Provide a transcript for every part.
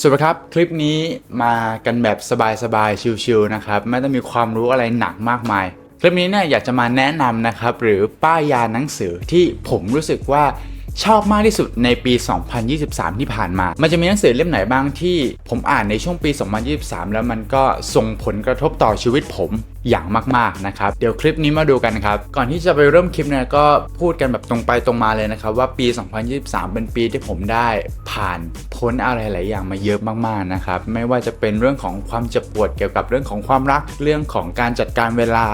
สวัสดีครับ คลิปนี้มากันแบบสบายๆ ชิลๆ นะครับ ไม่ต้องมีความรู้อะไรหนักมากมาย คลิปนี้เนี่ยอยากจะมาแนะนำนะครับ หรือป้ายยาหนังสือที่ผมรู้สึกว่า ชอบมากที่สุดในปี 2023 ที่ผ่านมา มันจะมีหนังสือเล่มไหนบ้างที่ผมอ่านในช่วงปี 2023 แล้วมันก็ส่งผลกระทบต่อชีวิตผมอย่างมากๆนะครับ เดี๋ยวคลิปนี้มาดูกันครับ ก่อนที่จะไปเริ่มคลิปเนี่ยก็พูดกันแบบตรงไปตรงมาเลยนะครับ ว่าปี 2023 เป็นปีที่ผมได้ผ่านพ้นอะไรหลายอย่างมาเยอะมากๆนะครับ ไม่ว่าจะเป็นเรื่องของความเจ็บปวดเกี่ยวกับเรื่องของความรัก เรื่องของการจัดการเวลา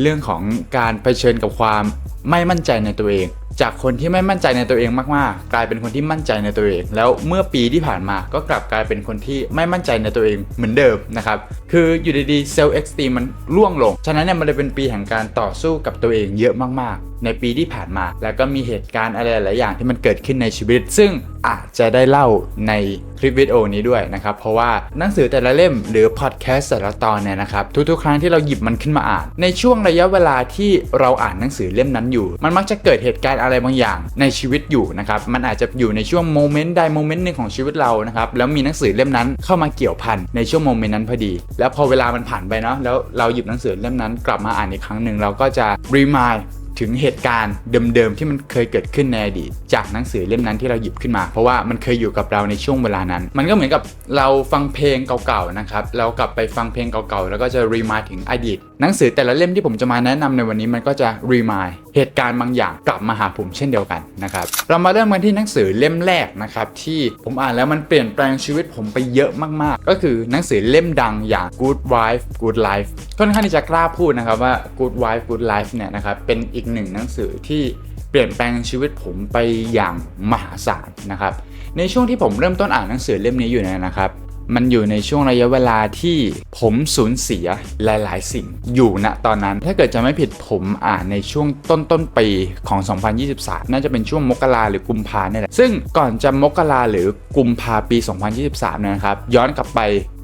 เรื่องของการเผชิญกับความไม่มั่นใจในตัวเอง จากคนที่ไม่มั่นใจในตัวเองมากๆ กลายเป็นคนที่มั่นใจในตัวเอง แล้วเมื่อปีที่ผ่านมาก็กลับกลายเป็นคนที่ไม่มั่นใจในตัวเองเหมือนเดิมนะครับ คืออยู่ดีๆเซลล์เอ็กซ์ตีมันร่วงลง ฉะนั้นเนี่ยมันเลยเป็นปีแห่งการต่อสู้กับตัวเองเยอะมากๆ ในปีที่ผ่านมา แล้วก็มีเหตุการณ์อะไรหลายอย่างที่มันเกิดขึ้นในชีวิต ซึ่งอาจจะได้เล่าในคลิปวิดีโอนี้ด้วยนะครับ เพราะว่าหนังสือแต่ละเล่มหรือพอดแคสต์แต่ละตอนเนี่ยนะครับทุกๆ ครั้งที่เราหยิบมันขึ้นมาอ่าน ในช่วงระยะเวลาที่เราอ่านหนังสือเล่มนั้นอยู่ มันมักจะเกิดเหตุการณ์อะไรบางอย่างในชีวิตอยู่นะครับมันอาจจะอยู่ในช่วงโมเมนต์ใดโมเมนต์หนึ่งของชีวิตเรานะครับแล้วมีหนังสือเล่มนั้นเข้ามาเกี่ยวพันในช่วงโมเมนต์นั้นพอดี แล้วพอเวลามันผ่านไปเนาะแล้วเราหยิบหนังสือเล่มนั้นกลับมาอ่านอีกครั้งหนึ่งเราก็จะรีมาย ถึงเหตุการณ์เดิมๆที่มันเคยเกิดขึ้นในอดีตจากหนังสือเล่มนั้นที่เราหยิบขึ้นมา เพราะว่ามันเคยอยู่กับเราในช่วงเวลานั้น มันก็เหมือนกับเราฟังเพลงเก่าๆนะครับเรากลับไปฟังเพลงเก่าๆแล้วก็จะรีมายถึงอดีตหนังสือแต่ละเล่มที่ผมจะมาแนะนำในวันนี้มันก็จะรีมาย เหตุการณ์บางอย่างกลับมาหาผมเช่นเดียวกันนะครับเรามาเริ่มกันที่หนังสือเล่มแรกนะครับที่ผมอ่านแล้วมันเปลี่ยนแปลงชีวิตผมไปเยอะมากๆ ก็คือหนังสือเล่มดังอย่าง Good Wife Good Life ค่อนข้างที่จะกล้าพูดนะครับว่า Good Wife Good Life เนี่ยนะครับเป็นอีกหนึ่งหนังสือที่เปลี่ยนแปลงชีวิตผมไปอย่างมหาศาลนะครับในช่วงที่ผมเริ่มต้นอ่านหนังสือเล่มนี้อยู่เนี่ยนะครับ มันอยู่ในช่วงระยะเวลาที่ผมสูญเสียหลาย ๆ สิ่งอยู่ณตอนนั้น ถ้าเกิดจะไม่ผิดผมอ่านในช่วงต้นต้นปีของ 2023 น่าจะเป็นช่วงมกราหรือกุมภาเนี่ยแหละซึ่งก่อนจะมกราหรือกุมภาปี 2023เนยนะครับ ย้อนกลับไป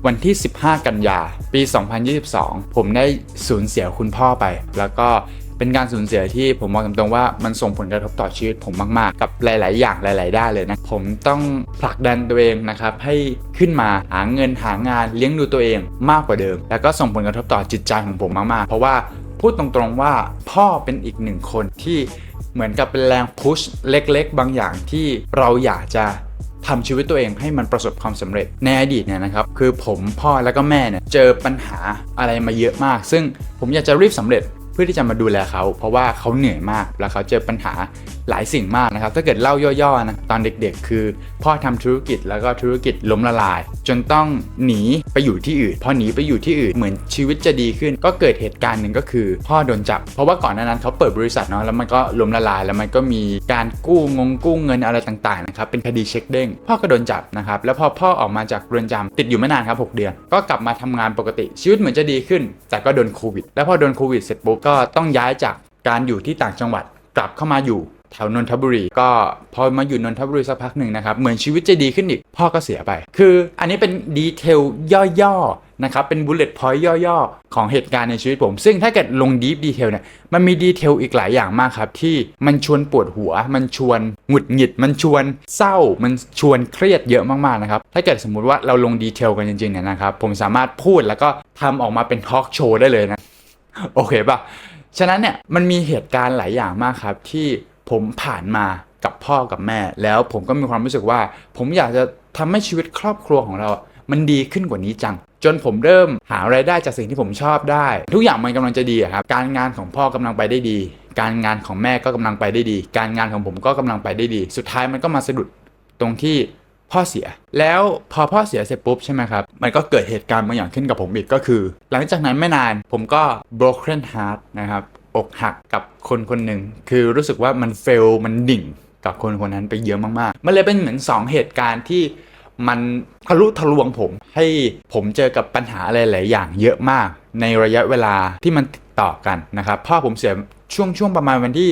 วันที่ 15 กันยา ปี 2022 ผมได้สูญเสียคุณพ่อไป แล้วก็ เป็นการสูญเสียที่ผมมองตรงๆว่ามันส่งผลกระทบต่อชีวิตผมมากๆ กับหลาย ๆ อย่างหลาย ๆ ด้านเลยนะ ผมต้องผลักดันตัวเองนะครับให้ขึ้นมาหาเงินหางานเลี้ยงดูตัวเองมากกว่าเดิม แล้วก็ส่งผลกระทบต่อจิตใจของผมมากๆ เพราะว่าพูดตรงๆว่าพ่อเป็นอีกหนึ่งคนที่เหมือนกับเป็นแรงพุชเล็ก ๆ บางอย่างที่เราอยากจะทำชีวิตตัวเองให้มันประสบความสำเร็จในอดีตเนี่ยนะครับ คือผมพ่อแล้วก็แม่เนี่ยเจอปัญหาอะไรมาเยอะมาก ซึ่งผมอยากจะรีบสำเร็จ พื่อที่จะมาดูแลเขา เพราะว่าเขาเหนื่อยมากแล้วเขาเจอปัญหาหลายสิ่งมากนะครับ ถ้าเกิดเล่าย่อๆนะตอนเด็กๆ คือพ่อทำธุรกิจแล้วก็ธุรกิจล้มละลาย จนต้องหนีไปอยู่ที่อื่น พอหนีไปอยู่ที่อื่นเหมือนชีวิตจะดีขึ้น ก็เกิดเหตุการณ์หนึ่งก็คือ พ่อโดนจับ เพราะว่าก่อนหน้านั้นเขาเปิดบริษัทเนาะแล้วมันก็ล้มละลาย แล้วมันก็มีการกู้งงกู้เงินอะไรต่างๆนะครับเป็นคดีเช็คเด้งพ่อก็โดนจับนะครับแล้วพอพ่อออกมาจากเรือนจำติดอยู่ไม่นานครับ6เดือน ก็กลับมาทำงานปกติชีวิตเหมือนจะดีขึ้น แต่ก็โดนโควิดแล้วพอโดนโควิดเสร็จปุ๊บก็ต้องย้ายจากการอยู่ที่ต่างจังหวัดกลับเข้ามาอยู่ แถวนนทบุรี ก็พอมาอยู่นนทบุรีสักพักหนึ่งนะครับ เหมือนชีวิตจะดีขึ้นอีก พ่อก็เสียไป คืออันนี้เป็นดีเทลย่อๆนะครับ เป็นบุลเลตพอยต์ย่อๆ ของเหตุการณ์ในชีวิตผม ซึ่งถ้าเกิดลงดีฟดีเทลเนี่ย มันมีดีเทลอีกหลายอย่างมากครับ ที่มันชวนปวดหัว มันชวนหงุดหงิด มันชวนเศร้า มันชวนเครียดเยอะมากๆนะครับ ถ้าเกิดสมมุติว่าเราลงดีเทลกันจริงๆเนี่ยนะครับ ผมสามารถพูดแล้วก็ทำออกมาเป็นทอล์กโชว์ได้เลยนะ โอเคป่ะ ฉะนั้นเนี่ย มันมีเหตุการณ์หลายอย่างมากครับที่ ผมผ่านมากับพ่อกับแม่ แล้วผมก็มีความรู้สึกว่า ผมอยากจะทำให้ชีวิตครอบครัวของเรา มันดีขึ้นกว่านี้จัง จนผมเริ่มหารายได้จากสิ่งที่ผมชอบได้ ทุกอย่างมันกำลังจะดีครับการงานของพ่อกำลังไปได้ดี การงานของแม่ก็กำลังไปได้ดี การงานของผมก็กำลังไปได้ดี สุดท้ายมันก็มาสะดุดตรงที่พ่อเสีย แล้วพอพ่อเสียเสร็จปุ๊บใช่ไหมครับ มันก็เกิดเหตุการณ์บางอย่างขึ้นกับผมอีกก็คือ หลังจากนั้นไม่นานผมก็ broken heart นะครับ อกหักกับคนคนหนึ่งคือรู้สึกว่ามันเฟลมันดิ่งกับคนคนนั้นไปเยอะมากๆ มันเลยเป็นเหมือน 2 เหตุการณ์ที่มันทะลุทะลวงผมให้ผมเจอกับปัญหาอะไรหลายอย่างเยอะมาก ในระยะเวลาที่มันติดต่อกันนะครับพ่อผมเสียช่วงช่วงประมาณวันที่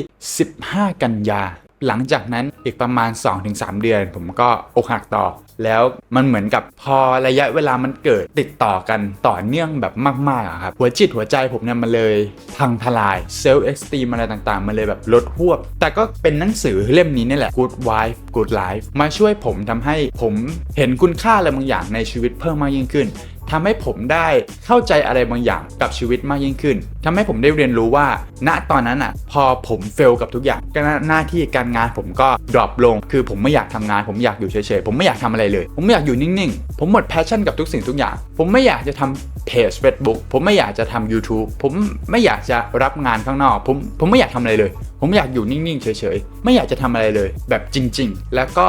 15 กันยา หลังจากนั้นอีกประมาณ 2-3 เดือน ผมก็อกหักต่อ แล้วมันเหมือนกับพอระยะเวลามันเกิดติดต่อกันต่อเนื่องแบบมากๆอะครับหัวจิตหัวใจผมเนี่ยมันเลยพังทลายเซลล์เอ็กซ์ตรีมอะไรต่างๆ มันเลยแบบลดหวบ แต่ก็เป็นหนังสือเล่มนี้นี่แหละ Good Wife Good Life มาช่วยผมทำให้ผมเห็นคุณค่าอะไรบางอย่างในชีวิตเพิ่มมากยิ่งขึ้น ทำให้ผมได้เข้าใจอะไรบางอย่างกับชีวิตมากยิ่งขึ้นทำให้ผมได้เรียนรู้ว่า ณตอนนั้นอะ พอผมเฟลกับทุกอย่างก็หน้าที่การงานผมก็ดรอปลง คือผมไม่อยากทำงาน ผมอยากอยู่เฉยๆ ผมไม่อยากทำอะไรเลย ผมไม่อยากอยู่นิ่งๆ ผมหมดแพชชั่นกับทุกสิ่งทุกอย่าง ผมไม่อยากจะทำเพจ Facebook ผมไม่อยากจะทำ YouTube ผมไม่อยากจะรับงานข้างนอก ผมผมไม่อยากทำอะไรเลย ผมอยากอยู่นิ่งๆ เฉยๆ ไม่อยากจะทำอะไรเลย แบบจริง ๆ แล้วก็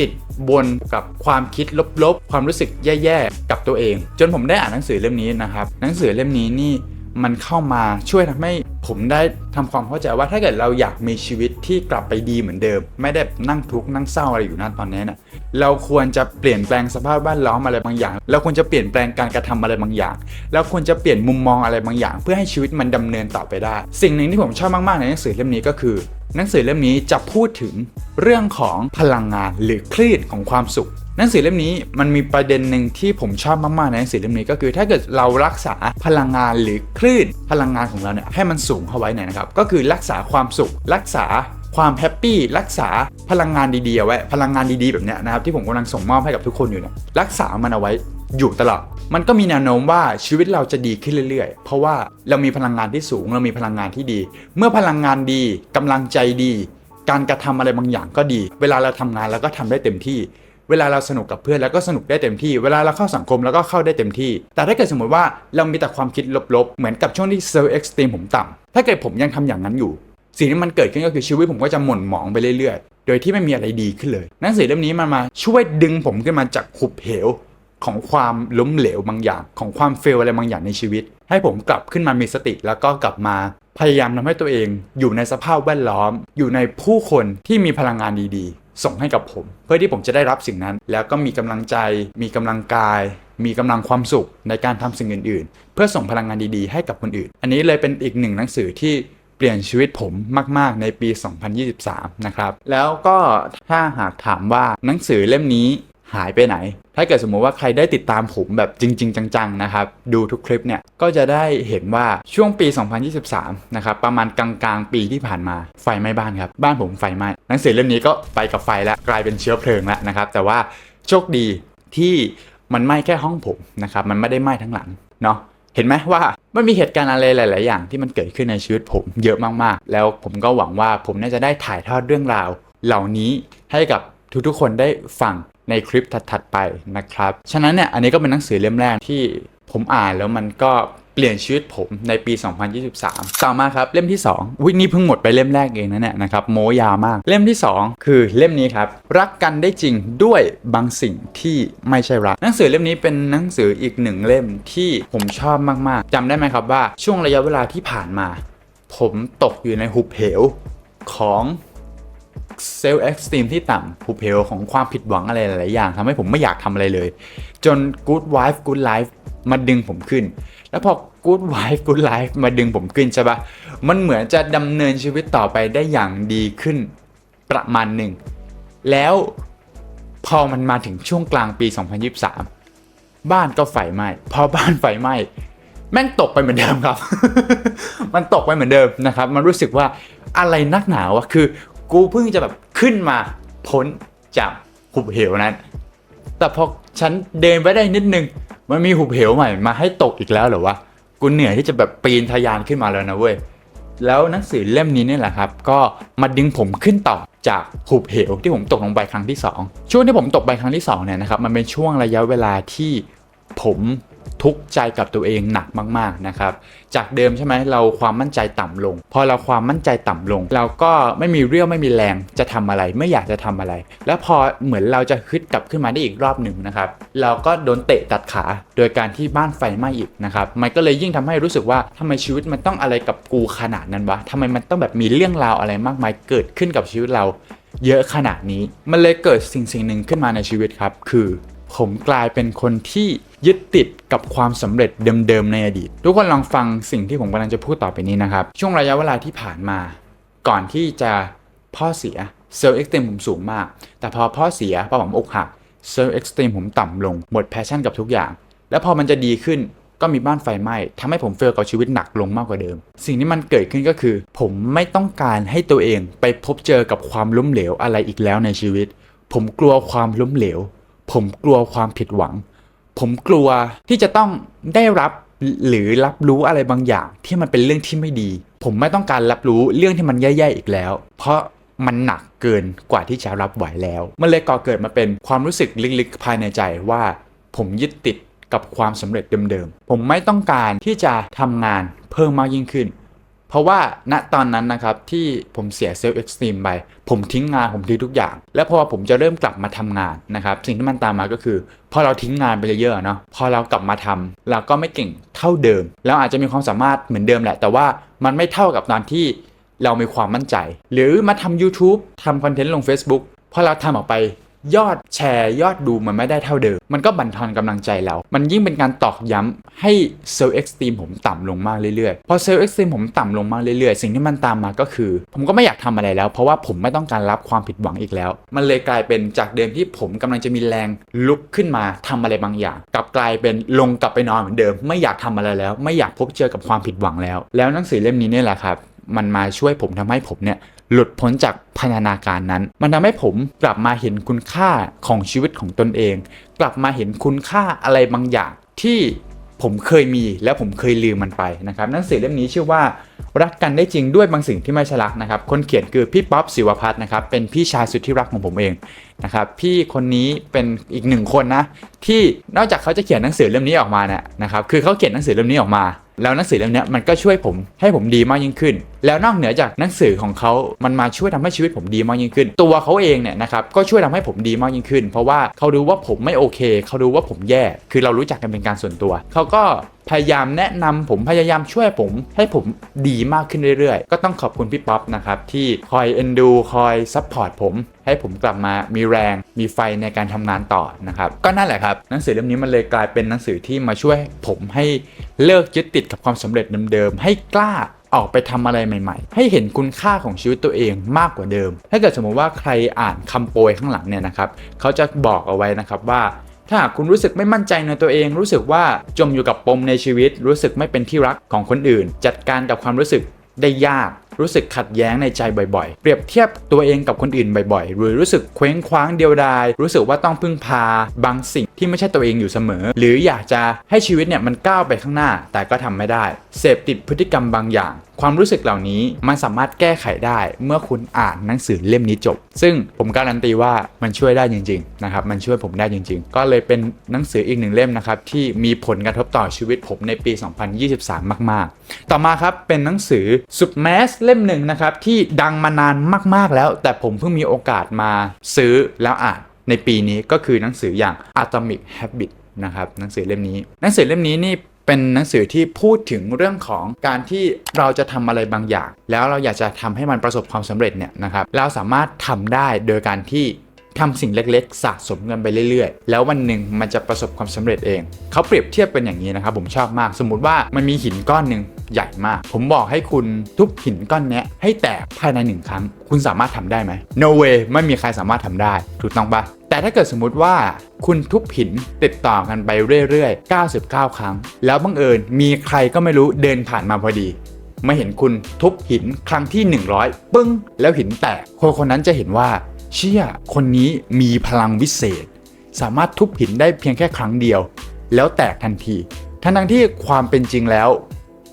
ติด บนกับความคิดลบๆ ความรู้สึกแย่ๆ กับตัวเอง จนผมได้อ่านหนังสือเล่มนี้นะครับ หนังสือเล่มนี้นี่ มันเข้ามาช่วยทำให้ผมได้ทำความเข้าใจว่าถ้าเกิดเราอยากมีชีวิตที่กลับไปดีเหมือนเดิม ไม่ได้นั่งทุกข์นั่งเศร้าอะไรอยู่นั่นตอนนี้นะเราควรจะเปลี่ยนแปลงสภาพแวดล้อมอะไรบางอย่าง เราควรจะเปลี่ยนแปลงการกระทำอะไรบางอย่าง เราควรจะเปลี่ยนมุมมองอะไรบางอย่าง เพื่อให้ชีวิตมันดำเนินต่อไปได้ สิ่งหนึ่งที่ผมชอบมากๆในหนังสือเล่มนี้ก็คือ หนังสือเล่มนี้จะพูดถึงเรื่องของพลังงานหรือคลื่นของความสุข หนังสือเล่มนี้มันมีประเด็นหนึ่งที่ผมชอบมากๆในหนังสือเล่มนี้ก็คือ ถ้าเกิดเรารักษาพลังงานหรือคลื่นพลังงานของเราเนี่ยให้มันสูงเข้าไว้เนี่ยนะครับก็คือรักษาความสุข รักษาความแฮปปี้รักษาพลังงานดีๆเอาไว้ พลังงานดีๆแบบเนี้ยนะครับที่ผมกำลังส่งมอบให้กับทุกคนอยู่เนี่ยรักษามันเอาไว้อยู่ตลอดมันก็มีแนวโน้มว่าชีวิตเราจะดีขึ้นเรื่อยๆ เพราะว่าเรามีพลังงานที่สูงเรามีพลังงานที่ดี เมื่อพลังงานดีกำลังใจดี การกระทำอะไรบางอย่างก็ดี เวลาเราทำงานเราก็ทำได้เต็มที่ เวลาเราสนุกกับเพื่อนแล้วก็สนุกได้เต็มที่ เวลาเราเข้าสังคมแล้วก็เข้าได้เต็มที่ แต่ถ้าเกิดสมมติว่าเรามีแต่ความคิดลบๆ เหมือนกับช่วงที่เซลล์เอ็กซ์ตรีมผมต่ำถ้าเกิดผมยังทำอย่างนั้นอยู่ สิ่งที่มันเกิดขึ้นก็คือชีวิตผมก็จะหม่นหมองไปเรื่อยๆ โดยที่ไม่มีอะไรดีขึ้นเลย หนังสือเล่มนี้มันมาช่วยดึงผมขึ้นมาจากขุบเหวของความล้มเหลวบางอย่าง ของความเฟลอะไรบางอย่างในชีวิต ให้ผมกลับขึ้นมามีสติแล้วก็กลับมาพยายามทำให้ตัวเอง อยู่ในสภาพแวดล้อม อยู่ในผู้คนที่มีพลังงานดีๆ ส่งให้กับผม เพื่อที่ผมจะได้รับสิ่งนั้น แล้วก็มีกำลังใจ มีกำลังกาย มีกำลังความสุขในการทำสิ่งอื่น ๆ เพื่อส่งพลังงานดีๆ ให้กับคนอื่น อันนี้เลยเป็นอีกหนึ่งหนังสือที่เปลี่ยนชีวิตผมมาก ๆ ในปี 2023 นะครับ แล้วก็ถ้าหากถามว่าหนังสือเล่มนี้หายไปไหน ถ้าเกิดสมมติว่าใครได้ติดตามผมแบบจริง ๆ จัง ๆ นะครับ ดูทุกคลิปเนี่ย ก็จะได้เห็นว่าช่วงปี 2023 นะครับ ประมาณกลาง ๆ ปีที่ผ่านมาไฟไหม้บ้านครับ บ้านผมไฟไหม้ หนังสือเล่มนี้ก็ไปกับไฟแล้วกลายเป็นเชื้อเพลิงแล้วนะครับ แต่ว่าโชคดีที่มันไหม้แค่ห้องผมนะครับ มันไม่ได้ไหม้ทั้งหลังเนาะเห็นไหมว่ามันมีเหตุการณ์อะไรหลาย ๆ อย่างที่มันเกิดขึ้นในชีวิตผมเยอะมาก ๆ แล้วผมก็หวังว่าผมน่าจะได้ถ่ายทอดเรื่องราว เหล่านี้ให้กับทุก ๆ คนได้ฟังในคลิปถัด ๆ ไปนะครับ ฉะนั้นเนี่ยอันนี้ก็เป็นหนังสือเล่มแรกที่ ผมอ่านแล้วมันก็เปลี่ยนชีวิตผมในปี 2023 ต่อมาครับเล่มที่2วินี่เพิ่งหมดไปเล่มแรกเองนะเนี่ยนะครับโมยาวมาก เล่มที่ 2 คือเล่มนี้ครับ รักกันได้จริงด้วยบางสิ่งที่ไม่ใช่รัก หนังสือเล่มนี้เป็นหนังสืออีกหนึ่งเล่มที่ผมชอบมากๆจำได้ไหมครับว่าช่วงระยะเวลาที่ผ่านมา ผมตกอยู่ในหุบเหวของเซลล์เอ็กซ์ตรีมที่ต่ำผูเพลของความผิดหวังอะไรหลายอย่างทำให้ผมไม่อยากทำอะไรเลย จน Good Wife Good Life มาดึงผมขึ้น แล้วพอ Good Wife Good Life มาดึงผมขึ้นใช่ปะมันเหมือนจะดำเนินชีวิตต่อไปได้อย่างดีขึ้นประมาณหนึ่ง แล้วพอมันมาถึงช่วงกลางปี 2023 บ้านก็ไฟไหม้ พอบ้านไฟไหม้แม่งตกไปเหมือนเดิมครับ มันตกไปเหมือนเดิมนะครับ มันรู้สึกว่าอะไรนักหนาวะ คือ กูเพิ่งจะแบบขึ้นมาพ้นจากหุบเหวนั้น แต่พอฉันเดินไปได้นิดนึง มันมีหุบเหวใหม่มาให้ตกอีกแล้วเหรอวะกูเหนื่อยที่จะแบบปีนทะยานขึ้นมาแล้วนะเว้ยแล้วหนังสือเล่มนี้เนี่ยแหละครับ ก็มาดึงผมขึ้นต่อจากหุบเหวที่ผมตกลงไปครั้งที่ 2 ช่วงที่ผมตกไปครั้งที่2เนี่ยนะครับมันเป็นช่วงระยะเวลาที่ผม ทุกข์ใจกับตัวเองหนักมากๆนะครับจากเดิมใช่ไหมเราความมั่นใจต่ำลง พอเราความมั่นใจต่ำลง เราก็ไม่มีเรี่ยวไม่มีแรงจะทำอะไร ไม่อยากจะทำอะไร แล้วพอเหมือนเราจะฮึดกลับขึ้นมาได้อีกรอบหนึ่งนะครับเราก็โดนเตะตัดขาโดยการที่บ้านไฟไหม้อีกนะครับมันก็เลยยิ่งทำให้รู้สึกว่าทำไมชีวิตมันต้องอะไรกับกูขนาดนั้นวะทำไมมันต้องแบบมีเรื่องราวอะไรมากมายเกิดขึ้นกับชีวิตเรา เยอะขนาดนี้ มันเลยเกิดสิ่งสิ่งหนึ่งขึ้นมาในชีวิตครับ คือผมกลายเป็นคนที่ ยึดติดกับความสำเร็จเดิมๆในอดีต ทุกคนลองฟังสิ่งที่ผมกำลังจะพูดต่อไปนี้นะครับ ช่วงระยะเวลาที่ผ่านมา ก่อนที่จะพ่อเสียเซลล์เอ็กซ์ตมผมสูงมาก แต่พอพ่อเสียพอผมอกหักเซลล์เอ็กซ์ตมผมต่ำลง หมดแพชชั่นกับทุกอย่าง แล้วพอมันจะดีขึ้นก็มีบ้านไฟไหม้ทำให้ผมเฟลกับชีวิตหนักลงมากกว่าเดิม สิ่งที่มันเกิดขึ้นก็คือ ผมไม่ต้องการให้ตัวเองไปพบเจอกับความล้มเหลวอะไรอีกแล้วในชีวิต ผมกลัวความล้มเหลว ผมกลัวความผิดหวัง ผมกลัวที่จะต้องได้รับหรือรับรู้อะไรบางอย่างที่มันเป็นเรื่องที่ไม่ดี ผมไม่ต้องการรับรู้เรื่องที่มันแย่ๆอีกแล้ว เพราะมันหนักเกินกว่าที่จะรับไหวแล้ว มันเลยก่อเกิดมาเป็นความรู้สึกลึกๆภายในใจว่าผมยึดติดกับความสำเร็จเดิมๆ ผมไม่ต้องการที่จะทำงานเพิ่มมากยิ่งขึ้น เพราะว่าณตอนนั้นนะครับที่ผมเสียเซลล์เอ็กซ์ตรีมไป ผมทิ้งงานผมทิ้งทุกอย่าง แล้วพอผมจะเริ่มกลับมาทำงานนะครับ สิ่งที่มันตามมาก็คือ พอเราทิ้งงานไปเยอะๆเนาะพอเรากลับมาทำเราก็ไม่เก่งเท่าเดิมเราอาจจะมีความสามารถเหมือนเดิมแหละ แต่ว่ามันไม่เท่ากับตอนที่เรามีความมั่นใจ หรือมาทำ YouTube ทำคอนเทนต์ลง Facebook พอเราทำออกไป ยอดแชร์ยอดดูมันไม่ได้เท่าเดิม มันก็บั่นทอนกำลังใจเรา มันยิ่งเป็นการตอกย้ำให้เซลล์เอ็กซ์ตรีมผมต่ำลงมากเรื่อยๆ พอเซลล์เอ็กซ์ตรีมผมต่ำลงมากเรื่อยๆ สิ่งที่มันตามมาก็คือ ผมก็ไม่อยากทำอะไรแล้ว เพราะว่าผมไม่ต้องการรับความผิดหวังอีกแล้ว มันเลยกลายเป็นจากเดิมที่ผมกำลังจะมีแรงลุกขึ้นมาทำอะไรบางอย่าง กลับกลายเป็นลงกลับไปนอนเหมือนเดิม ไม่อยากทำอะไรแล้ว ไม่อยากพบเจอกับความผิดหวังแล้ว แล้วหนังสือเล่มนี้เนี่ยแหละครับ มันมาช่วยผมทำให้ผมเนี่ยหลุดพ้นจากพันธนาการนั้น มันทำให้ผมกลับมาเห็นคุณค่าของชีวิตของตนเอง กลับมาเห็นคุณค่าอะไรบางอย่างที่ผมเคยมีแล้วผมเคยลืมมันไปนะครับหนังสือเล่มนี้ชื่อว่ารักกันได้จริงด้วยบางสิ่งที่ไม่ใช่รักนะครับ คนเขียนคือพี่ป๊อปศิวพัฒน์นะครับ เป็นพี่ชายสุดที่รักของผมเองนะครับ พี่คนนี้เป็นอีกหนึ่งคนนะที่นอกจากเขาจะเขียนหนังสือเล่มนี้ออกมาเนี่ยนะครับ คือเขาเขียนหนังสือเล่มนี้ออกมา แล้วหนังสือเล่มนี้มันก็ช่วยผมให้ผมดีมากยิ่งขึ้น แล้วนอกเหนือจากหนังสือของเขามันมาช่วยทำให้ชีวิตผมดีมากยิ่งขึ้น ตัวเขาเองเนี่ยนะครับก็ช่วยทำให้ผมดีมากยิ่งขึ้น เพราะว่าเขารู้ว่าผมไม่โอเค เขารู้ว่าผมแย่ คือเรารู้จักกันเป็นการส่วนตัว เขาก็ พยายามแนะนำผมพยายามช่วยผม ให้ผมดีมากขึ้นเรื่อยๆ ก็ต้องขอบคุณพี่ป๊อปนะครับ ที่คอยเอ็นดู คอยซัพพอร์ตผม ให้ผมกลับมามีแรง มีไฟในการทำงานต่อนะครับ ก็นั่นแหละครับ หนังสือเล่มนี้มันเลยกลายเป็นหนังสือที่มาช่วยผมให้เลิกยึดติดกับความสำเร็จเดิมๆให้กล้าออกไปทำอะไรใหม่ๆ ให้เห็นคุณค่าของชีวิตตัวเองมากกว่าเดิม ถ้าเกิดสมมติว่าใครอ่านคำโปรยข้างหลังเนี่ยนะครับ เขาจะบอกเอาไว้นะครับว่า ถ้าคุณรู้สึกไม่มั่นใจในตัวเอง รู้สึกว่าจมอยู่กับปมในชีวิต รู้สึกไม่เป็นที่รักของคนอื่น จัดการกับความรู้สึกได้ยาก รู้สึกขัดแย้งในใจบ่อยๆ เปรียบเทียบตัวเองกับคนอื่นบ่อยๆ หรือรู้สึกเคว้งคว้างเดียวดาย รู้สึกว่าต้องพึ่งพาบางสิ่งที่ไม่ใช่ตัวเองอยู่เสมอ หรืออยากจะให้ชีวิตเนี่ยมันก้าวไปข้างหน้า แต่ก็ทำไม่ได้ เสพติดพฤติกรรมบางอย่าง ความรู้สึกเหล่านี้มันสามารถแก้ไขได้เมื่อคุณอ่านหนังสือเล่มนี้จบ ซึ่งผมการันตีว่ามันช่วยได้จริงๆนะครับมันช่วยผมได้จริง ๆ ก็เลยเป็นหนังสืออีกหนึ่งเล่มนะครับที่มีผลกระทบต่อชีวิตผมในปี 2023 มาก ๆ ต่อมาครับเป็นหนังสือสุดแมสเล่มหนึ่งนะครับที่ดังมานานมากๆแล้ว แต่ผมเพิ่งมีโอกาสมาซื้อแล้วอ่านในปีนี้ก็คือหนังสืออย่าง Atomic Habit นะครับหนังสือเล่มนี้ หนังสือเล่มนี้นี่ เป็นหนังสือที่พูดถึงเรื่องของการที่เราจะทำอะไรบางอย่าง แล้วเราอยากจะทำให้มันประสบความสำเร็จเนี่ยนะครับเราสามารถทำได้โดยการที่ทำสิ่งเล็กๆ สะสมกันไปเรื่อยๆ แล้ววันหนึ่งมันจะประสบความสำเร็จเอง เขาเปรียบเทียบเป็นอย่างนี้นะครับ ผมชอบมาก สมมุติว่ามันมีหินก้อนหนึ่งใหญ่มาก ผมบอกให้คุณทุบหินก้อนนี้ให้แตกภายในหนึ่งครั้ง คุณสามารถทำได้ไหม no way ไม่มีใครสามารถทำได้ ถูกต้องปะ แต่ถ้าเกิดสมมุติว่าคุณทุบหินติดต่อกันไปเรื่อยๆ 99 ครั้ง แล้วบังเอิญมีใครก็ไม่รู้เดินผ่านมาพอดีมาเห็นคุณทุบหินครั้งที่ 100 ปึ้ง แล้วหินแตก คนคนนั้นจะเห็นว่า เชี่ย คนนี้มีพลังวิเศษ สามารถทุบหินได้เพียงแค่ครั้งเดียว แล้วแตกทันที ทั้งทั้งที่ความเป็นจริงแล้ว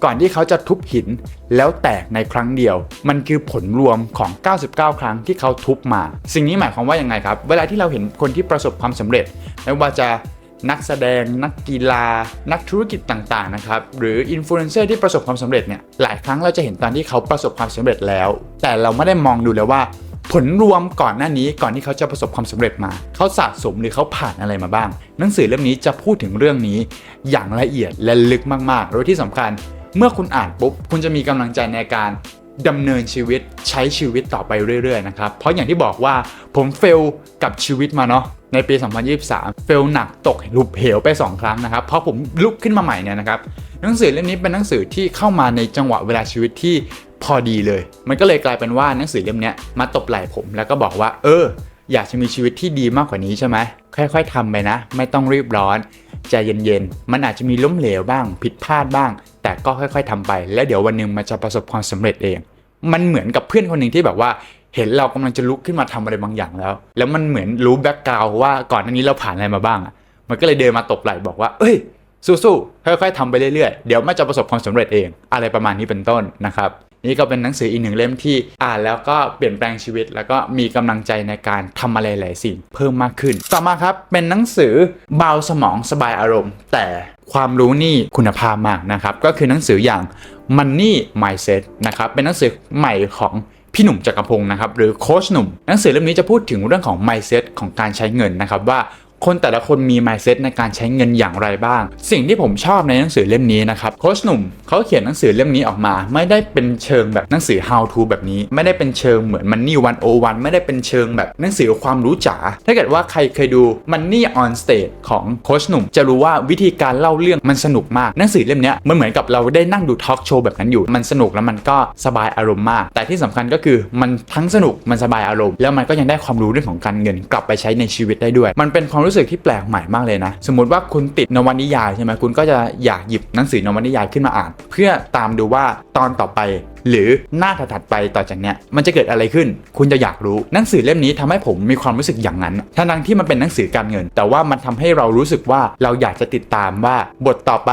ก่อนที่เขาจะทุบหินแล้วแตกในครั้งเดียว มันคือผลรวมของ 99 ครั้งที่เขาทุบมา สิ่งนี้หมายความว่ายังไงครับ เวลาที่เราเห็นคนที่ประสบความสำเร็จ ไม่ว่าจะนักแสดง นักกีฬา นักธุรกิจต่างๆนะครับ หรืออินฟลูเอนเซอร์ที่ประสบความสำเร็จเนี่ย หลายครั้งเราจะเห็นตอนที่เขาประสบความสำเร็จแล้ว แต่เราไม่ได้มองดูเลยว่า ผลรวมก่อนหน้านี้ก่อนที่เขาจะประสบความสำเร็จมา เขาสะสมหรือเขาผ่านอะไรมาบ้าง หนังสือเล่มนี้จะพูดถึงเรื่องนี้อย่างละเอียดและลึกมากๆแล้วที่สำคัญ เมื่อคุณอ่านปุ๊บ คุณจะมีกำลังใจในการดำเนินชีวิตใช้ชีวิตต่อไปเรื่อยๆนะครับ เพราะอย่างที่บอกว่าผมเฟลกับชีวิตมาเนาะในปี 2023 เฟลหนักตกหลุบเหวไป 2 ครั้งนะครับ เพราะผมลุกขึ้นมาใหม่เนี่ยนะครับหนังสือเล่มนี้เป็นหนังสือที่เข้ามาในจังหวะเวลาชีวิตที่พอดีเลย มันก็เลยกลายเป็นว่าหนังสือเล่มเนี้ยมาตบไหล่ผมแล้วก็บอกว่า เออ อยากจะมีชีวิตที่ดีมากกว่านี้ใช่ไหมค่อยๆทำไปนะ ไม่ต้องรีบร้อนใจเย็นๆ มันอาจจะมีล้มเหลวบ้าง ผิดพลาดบ้าง แต่ก็ค่อยๆทำไป แล้วเดี๋ยววันหนึ่งมันจะประสบความสำเร็จเอง มันเหมือนกับเพื่อนคนหนึ่งที่แบบว่า เห็นเรากำลังจะลุกขึ้นมาทำอะไรบางอย่างแล้ว แล้วมันเหมือนรู้แบ็กกราวว่าก่อนหน้านี้เราผ่านอะไรมาบ้างอะมันก็เลยเดินมาตบไหล่บอกว่า เอ้ยสู้ๆค่อยๆทำไปเรื่อยๆ เดี๋ยวมันจะประสบความสำเร็จเอง อะไรประมาณนี้เป็นต้นนะครับ นี่ก็เป็นหนังสืออีกหนึ่งเล่มที่อ่านแล้วก็เปลี่ยนแปลงชีวิต แล้วก็มีกำลังใจในการทำอะไรหลายสิ่งเพิ่มมากขึ้น ต่อมาครับเป็นหนังสือเบาสมองสบายอารมณ์ แต่ความรู้นี่คุณภาพมากนะครับ ก็คือหนังสืออย่าง Money Mindset นะครับเป็นหนังสือใหม่ของพี่หนุ่มจักรพงศ์นะครับหรือโค้ชหนุ่มหนังสือเล่มนี้จะพูดถึงเรื่องของ mindset ของการใช้เงินนะครับว่า คนแต่ละคนมี mindset ในการใช้เงินอย่างไรบ้าง สิ่งที่ผมชอบในหนังสือเล่มนี้นะครับโค้ชหนุ่มเขาเขียนหนังสือเล่มนี้ออกมา ไม่ได้เป็นเชิงแบบหนังสือ how to แบบนี้ ไม่ได้เป็นเชิงเหมือน money 101ไม่ได้เป็นเชิงแบบหนังสือความรู้จ๋าถ้าเกิดว่าใครเคยดู money on stage ของโค้ชหนุ่ม จะรู้ว่าวิธีการเล่าเรื่องมันสนุกมากหนังสือเล่มนี้มันเหมือนกับเราได้นั่งดูทอล์กโชว์แบบนั้นอยู่มันสนุกแล้วมันก็สบายอารมณ์มาก แต่ที่สำคัญก็คือมันทั้งสนุกมันสบายอารมณ์ แล้วมันก็ยังได้ความรู้เรื่องของการเงินกลับไปใช้ในชีวิตได้ด้วย มันเป็นความรู้สึกที่แปลกใหม่มากเลยนะ สมมติว่าคุณติดนวนิยายใช่ไหมคุณก็จะอยากหยิบหนังสือนวนิยายขึ้นมาอ่าน เพื่อตามดูว่าตอนต่อไป หรือหน้าถัดไปต่อจากเนี้ยมันจะเกิดอะไรขึ้น คุณจะอยากรู้หนังสือเล่มนี้ทำให้ผมมีความรู้สึกอย่างนั้นทั้งที่มันเป็นหนังสือการเงิน แต่ว่ามันทำให้เรารู้สึกว่าเราอยากจะติดตามว่าบทต่อไป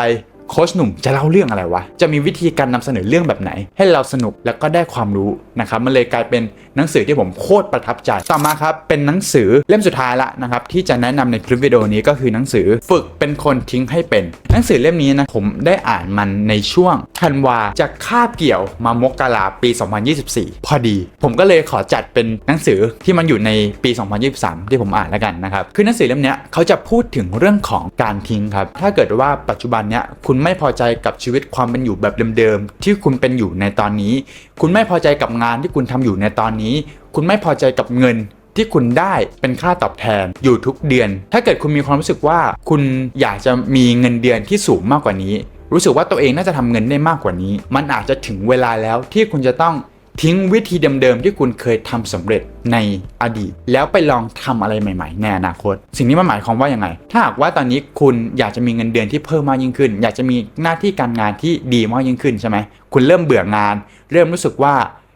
โค้ชหนุ่มจะเล่าเรื่องอะไรวะ จะมีวิธีการนำเสนอเรื่องแบบไหน ให้เราสนุกแล้วก็ได้ความรู้นะครับ มันเลยกลายเป็นหนังสือที่ผมโคตรประทับใจ ต่อมาครับ เป็นหนังสือเล่มสุดท้ายละนะครับ ที่จะแนะนำในคลิปวิดีโอนี้ก็คือหนังสือฝึกเป็นคนทิ้งให้เป็น หนังสือเล่มนี้นะผมได้อ่านมันในช่วงธันวาจะคาบเกี่ยวมามกราปี 2024 พอดี ผมก็เลยขอจัดเป็นหนังสือที่มันอยู่ในปี 2023 ที่ผมอ่านแล้วกันนะครับ คือหนังสือเล่มนี้เขาจะพูดถึงเรื่องของการทิ้งครับ ถ้าเกิดว่าปัจจุบันเนี้ยคุณคุณไม่พอใจกับชีวิตความเป็นอยู่แบบเดิมๆ ที่คุณเป็นอยู่ในตอนนี้ คุณไม่พอใจกับงานที่คุณทำอยู่ในตอนนี้ คุณไม่พอใจกับเงินที่คุณได้เป็นค่าตอบแทนอยู่ทุกเดือน ถ้าเกิดคุณมีความรู้สึกว่าคุณอยากจะมีเงินเดือนที่สูงมากกว่านี้ รู้สึกว่าตัวเองน่าจะทำเงินได้มากกว่านี้ มันอาจจะถึงเวลาแล้วที่คุณจะต้อง ทิ้งวิธีเดิมๆ ที่คุณเคยทำสำเร็จในอดีต แล้วไปลองทำอะไรใหม่ๆ ในอนาคต สิ่งนี้มันหมายความว่ายังไง ถ้าหากว่าตอนนี้คุณอยากจะมีเงินเดือนที่เพิ่มมากยิ่งขึ้น อยากจะมีหน้าที่การงานที่ดีมากยิ่งขึ้นใช่ไหมคุณเริ่มเบื่องาน เริ่มรู้สึกว่า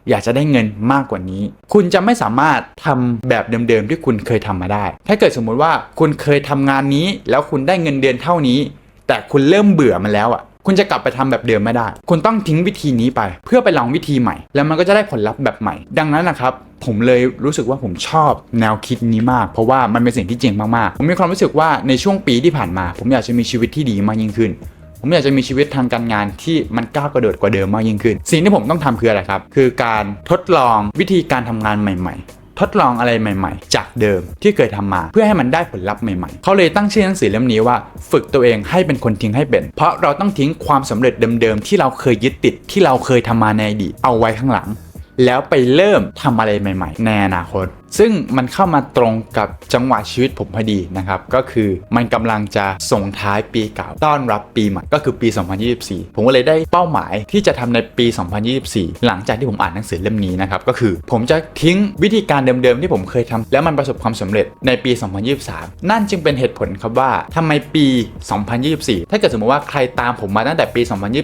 อยากจะได้เงินมากกว่านี้ คุณจะไม่สามารถทำแบบเดิมๆ ที่คุณเคยทำมาได้ ถ้าเกิดสมมุติว่าคุณเคยทำงานนี้ แล้วคุณได้เงินเดือนเท่านี้ แต่คุณเริ่มเบื่อมันแล้วอะ คุณจะกลับไปทำแบบเดิมไม่ได้ คุณต้องทิ้งวิธีนี้ไป เพื่อไปลองวิธีใหม่ แล้วมันก็จะได้ผลลัพธ์แบบใหม่ ดังนั้นนะครับผมเลยรู้สึกว่าผมชอบแนวคิดนี้มาก เพราะว่ามันเป็นสิ่งที่เจริงมากๆ ผมมีความรู้สึกว่าในช่วงปีที่ผ่านมา ผมอยากจะมีชีวิตที่ดีมากยิ่งขึ้น ผมอยากจะมีชีวิตทางการงานที่มันก้าวกระโดดกว่าเดิมมากยิ่งขึ้น สิ่งที่ผมต้องทำคืออะไรครับ คือการทดลองวิธีการทำงานใหม่ ๆ ทดลองอะไรใหม่ๆ จากเดิมที่เคยทำมา เพื่อให้มันได้ผลลัพธ์ใหม่ๆ เขาเลยตั้งชื่อหนังสือเล่มนี้ว่า ฝึกตัวเองให้เป็นคนทิ้งให้เป็น เพราะเราต้องทิ้งความสำเร็จเดิมๆที่เราเคยยึดติดที่เราเคยทำมาในอดีตเอาไว้ข้างหลัง แล้วไปเริ่มทำอะไรใหม่ ๆ ในอนาคต ซึ่งมันเข้ามาตรงกับจังหวะชีวิตผมพอดีนะครับ ก็คือมันกำลังจะส่งท้ายปีเก่าต้อนรับปีใหม่ก็คือปี 2024 ผมก็เลยได้เป้าหมายที่จะทำในปี 2024 หลังจากที่ผมอ่านหนังสือเล่มนี้นะครับ ก็คือผมจะทิ้งวิธีการเดิมๆที่ผมเคยทำแล้วมันประสบความสำเร็จในปี 2023 นั่นจึงเป็นเหตุผลครับว่าทำไมปี 2024 ถ้าเกิดสมมติว่าใครตามผมมาตั้งแต่ปี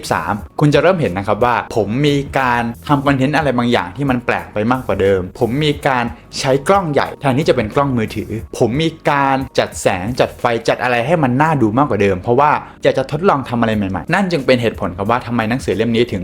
2023 คุณจะเริ่มเห็นนะครับว่า ผมมีการทำคอนเทนต์อะไรบางอย่างที่มันแปลกไปมากกว่าเดิม ผมมีการใช้กล้องใหญ่แทนที่จะเป็นกล้องมือถือ ผมมีการจัดแสงจัดไฟจัดอะไรให้มันน่าดูมากกว่าเดิม เพราะว่าอยากจะทดลองทำอะไรใหม่ๆ นั่นจึงเป็นเหตุผลครับว่าทำไมหนังสือเล่มนี้ถึง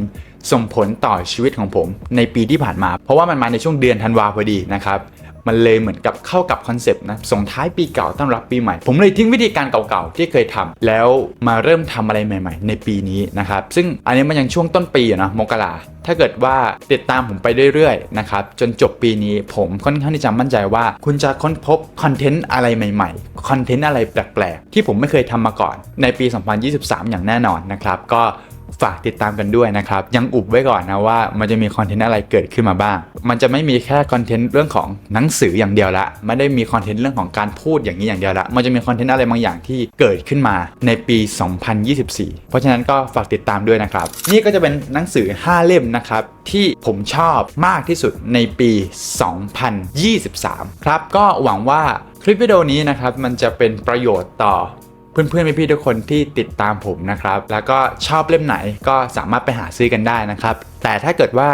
ส่งผลต่อชีวิตของผม ในปีที่ผ่านมา เพราะว่ามันมาในช่วงเดือนธันวาพอดีนะครับ มันเลยเหมือนกับเข้ากับคอนเซปต์นะส่งท้ายปีเก่าต้อนรับปีใหม่ ผมเลยทิ้งวิธีการเก่าๆ ที่เคยทำแล้วมาเริ่มทำอะไรใหม่ ๆ ในปีนี้นะครับซึ่งอันนี้มันยังช่วงต้นปีอะนะมกราถ้าเกิดว่าติดตามผมไปเรื่อยๆนะครับจนจบปีนี้ผมค่อนข้างที่จะมั่นใจว่า คุณจะค้นพบคอนเทนต์อะไรใหม่ๆคอนเทนต์อะไรแปลกๆ ที่ผมไม่เคยทำมาก่อนในปี 2023 อย่างแน่นอนนะครับก็ ฝากติดตามกันด้วยนะครับ ยังอุบไว้ก่อนนะว่ามันจะมีคอนเทนต์อะไรเกิดขึ้นมาบ้าง มันจะไม่มีแค่คอนเทนต์เรื่องของหนังสืออย่างเดียวละไม่ได้มีคอนเทนต์เรื่องของการพูดอย่างนี้อย่างเดียวละมันจะมีคอนเทนต์อะไรบางอย่างที่เกิดขึ้นมาในปี 2024 เพราะฉะนั้นก็ฝากติดตามด้วยนะครับ นี่ก็จะเป็นหนังสือ 5 เล่มนะครับที่ผมชอบมากที่สุดในปี 2023 ครับก็หวังว่าคลิปวิดีโอนี้นะครับมันจะเป็นประโยชน์ต่อ เพื่อนๆพี่ๆทุกคนที่ติดตามผมนะครับ แล้วก็ชอบเล่มไหนก็สามารถไปหาซื้อกันได้นะครับ แต่ถ้าเกิดว่า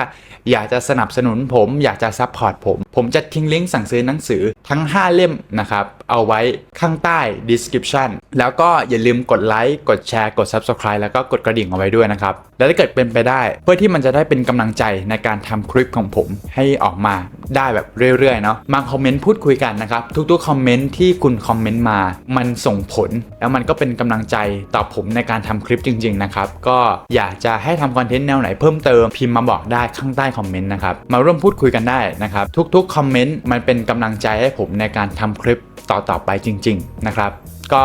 อยากจะสนับสนุนผมอยากจะซัพพอร์ตผม ผมจะทิ้งลิงก์สั่งซื้อหนังสือทั้ง 5 เล่มนะครับ เอาไว้ข้างใต้ description แล้วก็อย่าลืมกดไลค์กดแชร์กด subscribe แล้วก็กดกระดิ่งเอาไว้ด้วยนะครับ แล้วถ้าเกิดเป็นไปได้ เพื่อที่มันจะได้เป็นกำลังใจในการทำคลิปของผมให้ออกมาได้แบบเรื่อยๆเนาะมาคอมเมนต์พูดคุยกันนะครับ ทุกๆคอมเมนต์ที่คุณคอมเมนต์มา มันส่งผล แล้วมันก็เป็นกำลังใจต่อผมในการทำคลิปจริง ๆ นะครับ ก็อยากจะให้ทำคอนเทนต์แนวไหนเพิ่มเติมพิมพ์มาบอกได้ข้างใต้คอมเมนต์นะครับมาร่วมพูดคุยกันได้นะครับทุกๆคอมเมนต์มันเป็นกำลังใจให้ผมในการทำคลิปต่อๆไปจริง ๆ นะครับ ก็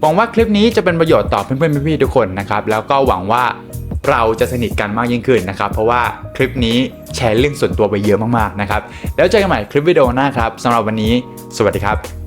หวังว่าคลิปนี้จะเป็นประโยชน์ต่อเพื่อนๆพี่ๆทุกคนนะครับ แล้วก็หวังว่าเราจะสนิทกันมากยิ่งขึ้นนะครับ เพราะว่าคลิปนี้แชร์เรื่องส่วนตัวไปเยอะมากๆนะครับ แล้วเจอกันใหม่คลิปวิดีโอหน้าครับสำหรับวันนี้ สวัสดีครับ